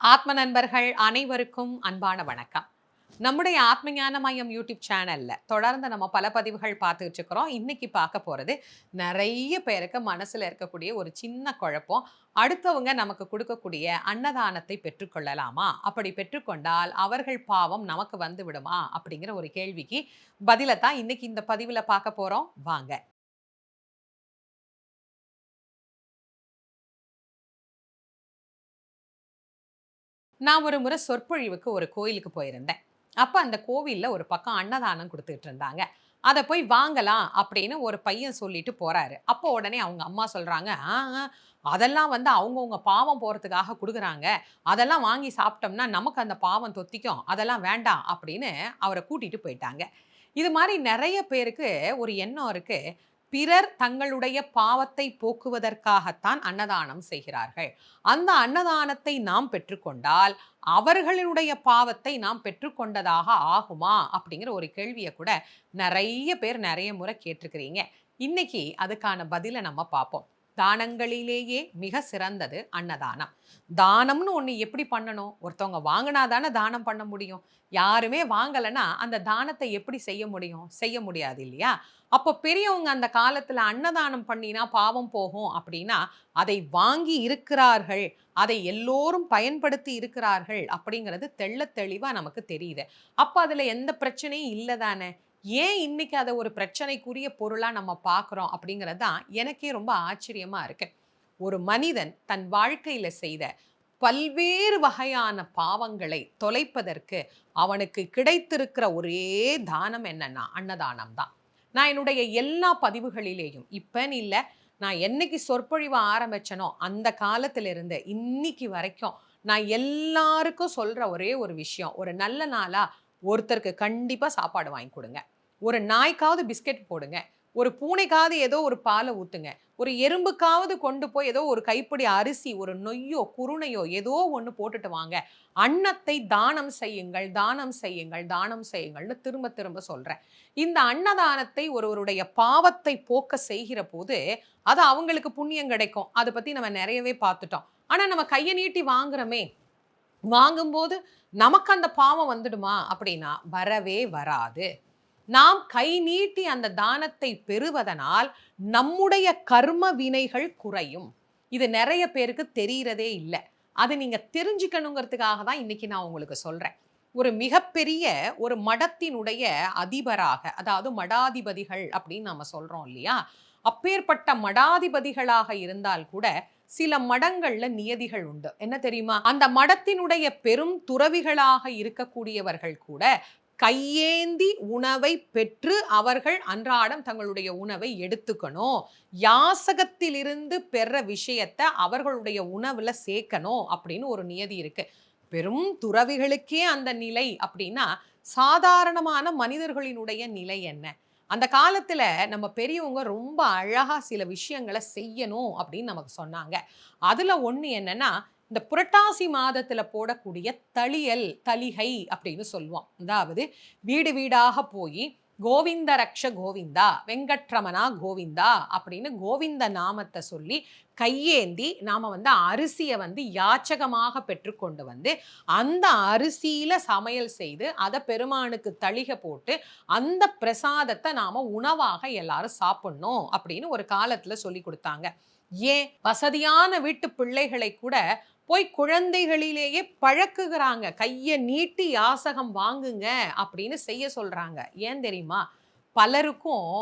ஆத்ம நண்பர்கள் அனைவருக்கும் அன்பான வணக்கம். நம்முடைய ஆத்மஞான மையம் யூடியூப் சேனல்ல தொடர்ந்து நம்ம பல பதிவுகள் பார்த்துட்டு இருக்கிறோம். இன்னைக்கு பார்க்க போறது நிறைய பேருக்கு மனசுல இருக்கக்கூடிய ஒரு சின்ன குழப்பம். அடுத்தவங்க நமக்கு கொடுக்கக்கூடிய அன்னதானத்தை பெற்றுக்கொள்ளலாமா? அப்படி பெற்றுக்கொண்டால் அவர்கள் பாவம் நமக்கு வந்து விடுமா? அப்படிங்கிற ஒரு கேள்விக்கு பதிலை தான் இன்னைக்கு இந்த பதிவில் பார்க்க போறோம். வாங்க. நான் ஒரு முறை சொற்பொழிவுக்கு ஒரு கோயிலுக்கு போயிருந்தேன். அப்போ அந்த கோவிலில் ஒரு பக்கம் அன்னதானம் கொடுத்துட்டு இருந்தாங்க. அதை போய் வாங்கலாம் அப்படின்னு ஒரு பையன் சொல்லிட்டு போறாரு. அப்போ உடனே அவங்க அம்மா சொல்றாங்க அதெல்லாம் வந்து அவங்கவுங்க பாவம் போகிறதுக்காக கொடுக்குறாங்க. அதெல்லாம் வாங்கி சாப்பிட்டோம்னா நமக்கு அந்த பாவம் தொத்திக்கும். அதெல்லாம் வேண்டாம் அப்படின்னு அவரை கூட்டிகிட்டு போயிட்டாங்க. இது மாதிரி நிறைய பேருக்கு ஒரு எண்ணம் இருக்குது பிறர் தங்களுடைய பாவத்தை போக்குவதற்காகத்தான் அன்னதானம் செய்கிறார்கள். அந்த அன்னதானத்தை நாம் பெற்றுக்கொண்டால் அவர்களுடைய பாவத்தை நாம் பெற்றுக்கொண்டதாக ஆகுமா? அப்படிங்கிற ஒரு கேள்வியை கூட நிறைய பேர் நிறைய முறை கேட்டிருக்கிறீங்க. இன்னைக்கு அதுக்கான பதிலை நம்ம பார்ப்போம். தானங்களிலேயே மிக சிறந்தது அன்னதானம். தானம்னு ஒன்று எப்படி பண்ணணும்? ஒருத்தவங்க வாங்கினா தானே தானம் பண்ண முடியும். யாருமே வாங்கலைன்னா அந்த தானத்தை எப்படி செய்ய முடியும்? செய்ய முடியாது இல்லையா? அப்போ பெரியவங்க அந்த காலத்தில் அன்னதானம் பண்ணினா பாவம் போகும் அப்படின்னா அதை வாங்கி இருக்கிறார்கள் அதை எல்லோரும் பயன்படுத்தி இருக்கிறார்கள் அப்படிங்கிறது தெள்ள தெளிவாக நமக்கு தெரியுது. அப்போ அதில் எந்த பிரச்சனையும் இல்லை தானே? ஏன் இன்னைக்கு அதை ஒரு பிரச்சனைக்குரிய பொருளாக நம்ம பார்க்குறோம் அப்படிங்கிறது தான் எனக்கே ரொம்ப ஆச்சரியமாக இருக்குது ஒரு மனிதன் தன் வாழ்க்கையில் செய்த பல்வேறு வகையான பாவங்களை தொலைப்பதற்கு அவனுக்கு கிடைத்திருக்கிற ஒரே தானம் என்னன்னா அன்னதானம் தான். நான் என்னுடைய எல்லா பதிவுகளிலேயும் இப்போன்னு இல்லை நான் என்னைக்கு சொற்பொழிவு ஆரம்பித்தனோ அந்த காலத்திலிருந்து இன்னைக்கு வரைக்கும் நான் எல்லாருக்கும் சொல்கிற ஒரே ஒரு விஷயம் ஒரு நல்ல நாளாக ஒருத்தருக்கு கண்டிப்பா சாப்பாடு வாங்கி கொடுங்க. ஒரு நாய்க்காவது பிஸ்கெட் போடுங்க. ஒரு பூனைக்காவது ஏதோ ஒரு பாலை ஊற்றுங்க ஒரு எறும்புக்காவது கொண்டு போய் ஏதோ ஒரு கைப்பிடி அரிசி ஒரு நொய்யோ குருணையோ ஏதோ ஒன்று போட்டுட்டு வாங்க. அன்னத்தை தானம் செய்யுங்கள் தானம் செய்யுங்கள் தானம் செய்யுங்கள்னு திரும்ப திரும்ப சொல்றேன். இந்த அன்னதானத்தை ஒருவருடைய பாவத்தை போக்க செய்கிற போது அது அவங்களுக்கு புண்ணியம் கிடைக்கும். அதை பத்தி நம்ம நிறையவே பார்த்துட்டோம். ஆனா நம்ம கையை நீட்டி வாங்குறோமே வாங்கும்போது நமக்கு அந்த பாவம் வந்துடுமா? அப்படின்னா வரவே வராது. நாம் கை நீட்டி அந்த தானத்தை பெறுவதனால் நம்முடைய கர்ம வினைகள் குறையும். இது நிறைய பேருக்கு தெரிகிறதே இல்லை. அது நீங்கள் தெரிஞ்சுக்கணுங்கிறதுக்காக தான் இன்னைக்கு நான் உங்களுக்கு சொல்கிறேன் ஒரு மிகப்பெரிய ஒரு மடத்தினுடைய அதிபராக அதாவது மடாதிபதிகள் அப்படின்னு நம்ம சொல்கிறோம் இல்லையா? அப்பேற்பட்ட மடாதிபதிகளாக இருந்தால் கூட சில மடங்கள்ல நியதிகள் உண்டு. என்ன தெரியுமா? அந்த மடத்தினுடைய பெரும் துறவிகளாக இருக்கக்கூடியவர்கள் கூட கையேந்தி உணவை பெற்று அவர்கள் அன்றாடம் தங்களுடைய உணவை எடுத்துக்கணும். யாசகத்திலிருந்து பெற விஷயத்தை அவர்களுடைய உணவுல சேர்க்கணும் அப்படின்னு ஒரு நியதி இருக்கு. பெரும் துறவிகளுக்கே அந்த நிலை அப்படின்னா சாதாரணமான மனிதர்களினுடைய நிலை என்ன? அந்த காலத்துல நம்ம பெரியவங்க ரொம்ப அழகா சில விஷயங்களை செய்யணும் அப்படின்னு நமக்கு சொன்னாங்க. அதில் ஒண்ணு என்னன்னா இந்த புரட்டாசி மாதத்துல போடக்கூடிய தளியல் தளிகை அப்படின்னு சொல்லுவோம். அதாவது வீடு வீடாக போய் கோவிந்த ரக்ஷ கோவிந்தா வெங்கட்ரமணா கோவிந்தா அப்படின்னு கோவிந்த நாமத்தை சொல்லி கையேந்தி நாம் வந்து அரிசியை வந்து யாச்சகமாக பெற்றுக்கொண்டு வந்து அந்த அரிசியில் சமையல் செய்து அதை பெருமானுக்கு தளிக போட்டு அந்த பிரசாதத்தை நாம் உணவாக எல்லாரும் சாப்பிடணும் அப்படின்னு ஒரு காலத்தில் சொல்லி கொடுத்தாங்க. ஏன்? வசதியான வீட்டு பிள்ளைகளை கூட போய் குழந்தைகளிலேயே பழக்குகிறாங்க. கையை நீட்டி யாசகம் வாங்குங்க அப்படின்னு செய்ய சொல்கிறாங்க ஏன் தெரியுமா? பலருக்கும்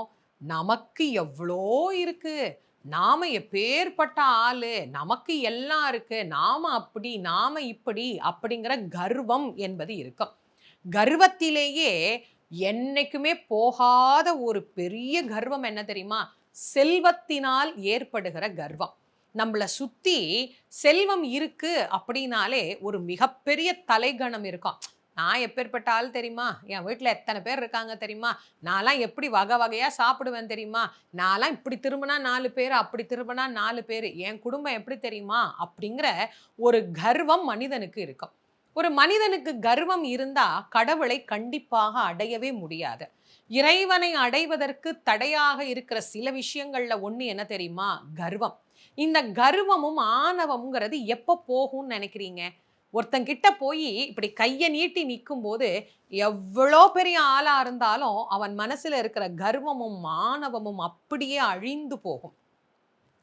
நமக்கு எவ்வளோ இருக்குது நாம் எப்பேற்பட்ட ஆள். நமக்கு எல்லாம் இருக்குது நாம் அப்படி நாம் இப்படி அப்படிங்கிற கர்வம் என்பது இருக்கும். கர்வத்திலேயே என்னைக்குமே போகாத ஒரு பெரிய கர்வம் என்ன தெரியுமா? செல்வத்தினால் ஏற்படுகிற கர்வம். நம்மளை சுற்றி செல்வம் இருக்குது அப்படின்னாலே ஒரு மிகப்பெரிய தலைகணம் இருக்கும். நான் எப்பேற்பட்ட ஆள் தெரியுமா? என் வீட்டில் எத்தனை பேர் இருக்காங்க தெரியுமா? நான்லாம் எப்படி வகை வகையாக சாப்பிடுவேன் தெரியுமா? நான்லாம் இப்படி திரும்பினா நாலு பேர் அப்படி திரும்பினா நாலு பேர் என் குடும்பம் எப்படி தெரியுமா? அப்படிங்கிற ஒரு கர்வம் மனிதனுக்கு இருக்கும். ஒரு மனிதனுக்கு கர்வம் இருந்தால் கடவுளை கண்டிப்பாக அடையவே முடியாது. இறைவனை அடைவதற்கு தடையாக இருக்கிற சில விஷயங்களில் ஒன்று என்ன தெரியுமா? கர்வம். இந்த கர்வமும் ஆணவம்ங்கிறது எப்போ போகும்னு நினைக்கிறீங்க? ஒருத்தங்கிட்ட போய் இப்படி கையை நீட்டி நிற்கும் போது எவ்வளோ பெரிய ஆளாக இருந்தாலும் அவன் மனசில் இருக்கிற கர்வமும் மாணவமும் அப்படியே அழிந்து போகும்.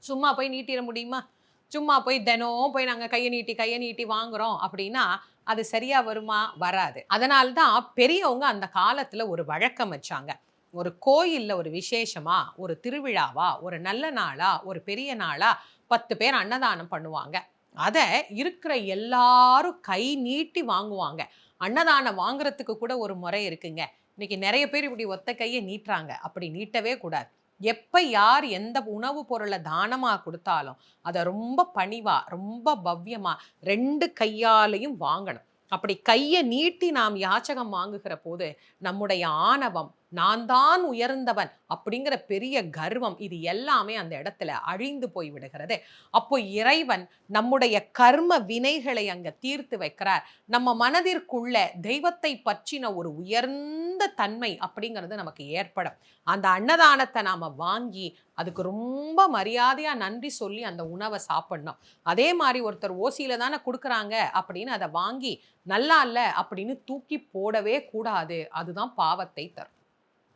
சும்மா போய் நீட்டிட முடியுமா? சும்மா போய் தினம் போய் நாங்கள் கையை நீட்டி கையை நீட்டி வாங்குறோம் அப்படின்னா அது சரியாக வருமா? வராது. அதனால்தான் பெரியவங்க அந்த காலத்தில் ஒரு வழக்கம் வச்சாங்க. ஒரு கோயிலில் ஒரு விசேஷமா ஒரு திருவிழாவா ஒரு நல்ல நாளா ஒரு பெரிய நாளா பத்து பேர் அன்னதானம் பண்ணுவாங்க. அதை இருக்கிற எல்லாரும் கை நீட்டி வாங்குவாங்க. அன்னதானம் வாங்குறதுக்கு கூட ஒரு முறை இருக்குங்க. இன்னைக்கு நிறைய பேர் இப்படி ஒத்த கையை நீட்டுறாங்க. அப்படி நீட்டவே கூடாது. எப்போ யார் எந்த உணவுப் பொருளை தானமாக கொடுத்தாலும் அதை ரொம்ப பணிவாக ரொம்ப பவ்யமாக ரெண்டு கையாலையும் வாங்கணும். அப்படி கையை நீட்டி நாம் யாச்சகம் வாங்குகிற போது நம்முடைய ஆணவம் நான் தான் உயர்ந்தவன் அப்படிங்கிற பெரிய கர்வம் இது எல்லாமே அந்த இடத்துல அழிந்து போய் விடுகிறது. அப்போ இறைவன் நம்முடைய கர்ம வினைகளை அங்க தீர்த்து வைக்கிறார். நம்ம மனதிற்குள்ள தெய்வத்தை பற்றின ஒரு உயர்ந்த தன்மை அப்படிங்கிறது நமக்கு ஏற்படும். அந்த அன்னதானத்தை நாம வாங்கி அதுக்கு ரொம்ப மரியாதையா நன்றி சொல்லி அந்த உணவை சாப்பிடணும். அதே மாதிரி ஒருத்தர் ஓசியில தானே கொடுக்குறாங்க அப்படின்னு அதை வாங்கி நல்லா இல்லை அப்படின்னு தூக்கி போடவே கூடாது. அதுதான் பாவத்தை தரும்.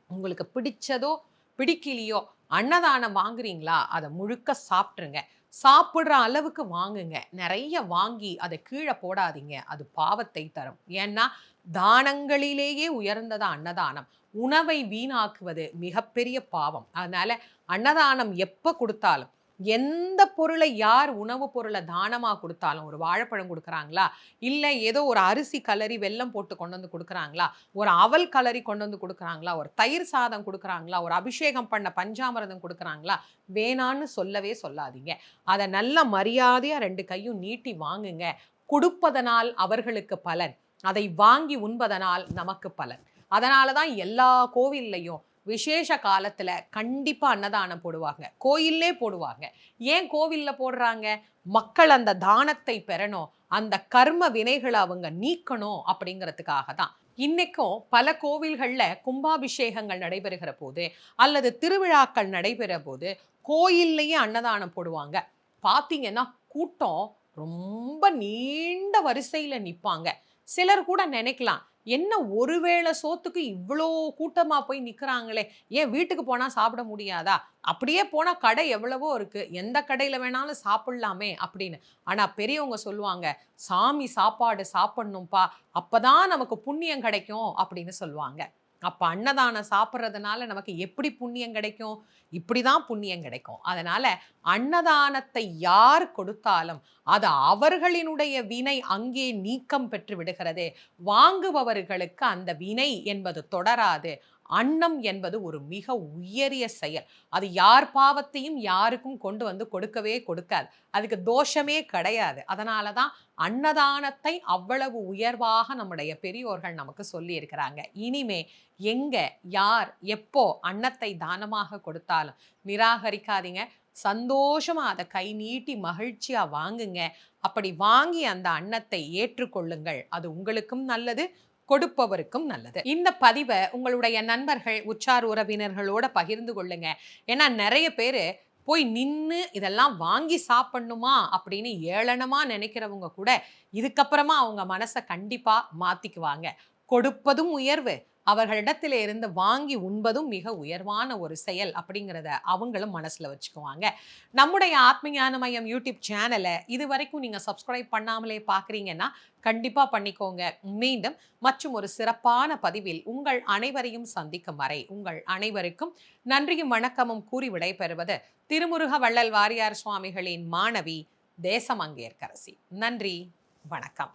உங்களுக்கு பிடிச்சதோ பிடிக்கலையோ அன்னதானம் வாங்குறீங்களா அதை முழுக்க சாப்பிட்ருங்க சாப்பிட்ற அளவுக்கு வாங்குங்க. நிறைய வாங்கி அதை கீழே போடாதீங்க. அது பாவத்தை தரும். ஏன்னா தானங்களிலேயே உயர்ந்ததா அன்னதானம். உணவை வீணாக்குவது மிகப்பெரிய பாவம். அதனால அன்னதானம் எப்போ கொடுத்தாலும் எந்த பொருளை யார் உணவு பொருளை தானமாக கொடுத்தாலும் ஒரு வாழைப்பழம் கொடுக்குறாங்களா? இல்லை ஏதோ ஒரு அரிசி கலரி வெல்லம் போட்டு கொண்டு வந்து கொடுக்குறாங்களா? ஒரு அவல் கலரி கொண்டு வந்து கொடுக்குறாங்களா? ஒரு தயிர் சாதம் கொடுக்குறாங்களா? ஒரு அபிஷேகம் பண்ண பஞ்சாமிரதம் கொடுக்குறாங்களா? வேணான்னு சொல்லவே சொல்லாதீங்க. அதை நல்ல மரியாதையாக ரெண்டு கையும் நீட்டி வாங்குங்க. கொடுப்பதனால் அவர்களுக்கு பலன். அதை வாங்கி உண்பதனால் நமக்கு பலன். அதனால தான் எல்லா கோவில்லையும் விசேஷ காலத்துல கண்டிப்பா அன்னதானம் போடுவாங்க. கோயில்லே போடுவாங்க. ஏன் கோவில்ல போடுறாங்க? மக்கள் அந்த தானத்தை பெறணும். அந்த கர்ம வினைகளை அவங்க நீக்கணும் அப்படிங்கிறதுக்காக தான். இன்னைக்கும் பல கோவில்களில் கும்பாபிஷேகங்கள் நடைபெறுகிற போது அல்லது திருவிழாக்கள் நடைபெற போது கோயில்லையே அன்னதானம் போடுவாங்க. பார்த்தீங்கன்னா கூட்டம் ரொம்ப நீண்ட வரிசையில் நிற்பாங்க சிலர் கூட நினைக்கலாம் என்ன ஒருவேளை சோத்துக்கு இவ்வளோ கூட்டமாக போய் நிற்கிறாங்களே ஏன் வீட்டுக்கு போனால் சாப்பிட முடியாதா? அப்படியே போனால் கடை எவ்வளவோ இருக்குது எந்த கடையில் வேணாலும் சாப்பிட்லாமே அப்படின்னு. ஆனால் பெரியவங்க சொல்லுவாங்க சாமி சாப்பாடு சாப்பிட்ணும்ப்பா. அப்போ தான் நமக்கு புண்ணியம் கிடைக்கும். அப்படின்னு சொல்லுவாங்க. அப்போ அன்னதானம் சாப்பிட்றதுனால நமக்கு எப்படி புண்ணியம் கிடைக்கும்? இப்படி தான் புண்ணியம் கிடைக்கும். அதனால் அன்னதானத்தை யார் கொடுத்தாலும் அது அவர்களினுடைய வினை அங்கே நீக்கம் பெற்று விடுகிறது. வாங்குபவர்களுக்கு அந்த வினை என்பது தொடராது. அன்னம் என்பது ஒரு மிக உயரிய செயல். அது யார் பாவத்தையும் யாருக்கும் கொண்டு வந்து கொடுக்கவே கொடுக்காது. அதுக்கு தோஷமே கிடையாது. அதனால தான் அன்னதானத்தை அவ்வளவு உயர்வாக நம்முடைய பெரியோர்கள் நமக்கு சொல்லியிருக்கிறாங்க. இனிமே எங்கே யார் எப்போ அன்னத்தை தானமாக கொடுத்தாலும் நிராகரிக்காதீங்க. சந்தோஷமாக அதை கை நீட்டி மகிழ்ச்சியாக வாங்குங்க. அப்படி வாங்கி அந்த அன்னத்தை ஏற்றுக்கொள்ளுங்கள். அது உங்களுக்கும் நல்லது கொடுப்பவருக்கும் நல்லது. இந்த பதிவை உங்களுடைய நண்பர்கள் உச்சார் உறவினர்களோட பகிர்ந்து கொள்ளுங்க. ஏன்னா நிறைய பேர் போய் நின்று இதெல்லாம் வாங்கி சாப்பிடணுமா அப்படின்னு ஏளனமா நினைக்கிறவங்க கூட இதுக்கப்புறமா அவங்க மனசை கண்டிப்பாக மாற்றிக்குவாங்க கொடுப்பதும் உயர்வு அவர்களிடத்திலே இருந்து வாங்கி உண்பதும் மிக உயர்வான ஒரு செயல் அப்படிங்கிறத அவங்களும் மனசில் வச்சுக்குவாங்க. நம்முடைய ஆத்மஞான மையம் யூடியூப் சேனலை இது வரைக்கும் நீங்கள் சப்ஸ்கிரைப் பண்ணாமலே பார்க்குறீங்கன்னா கண்டிப்பாக பண்ணிக்கோங்க. மீண்டும் மற்றும் ஒரு சிறப்பான பதிவில் உங்கள் அனைவரையும் சந்திக்கும் வரை உங்கள் அனைவருக்கும் நன்றியும் வணக்கமும் கூறி விடைபெறுவது திருமுருக வள்ளல் வாரியார் சுவாமிகளின் மாணவி தேசமங்கேற்கரசி. நன்றி வணக்கம்.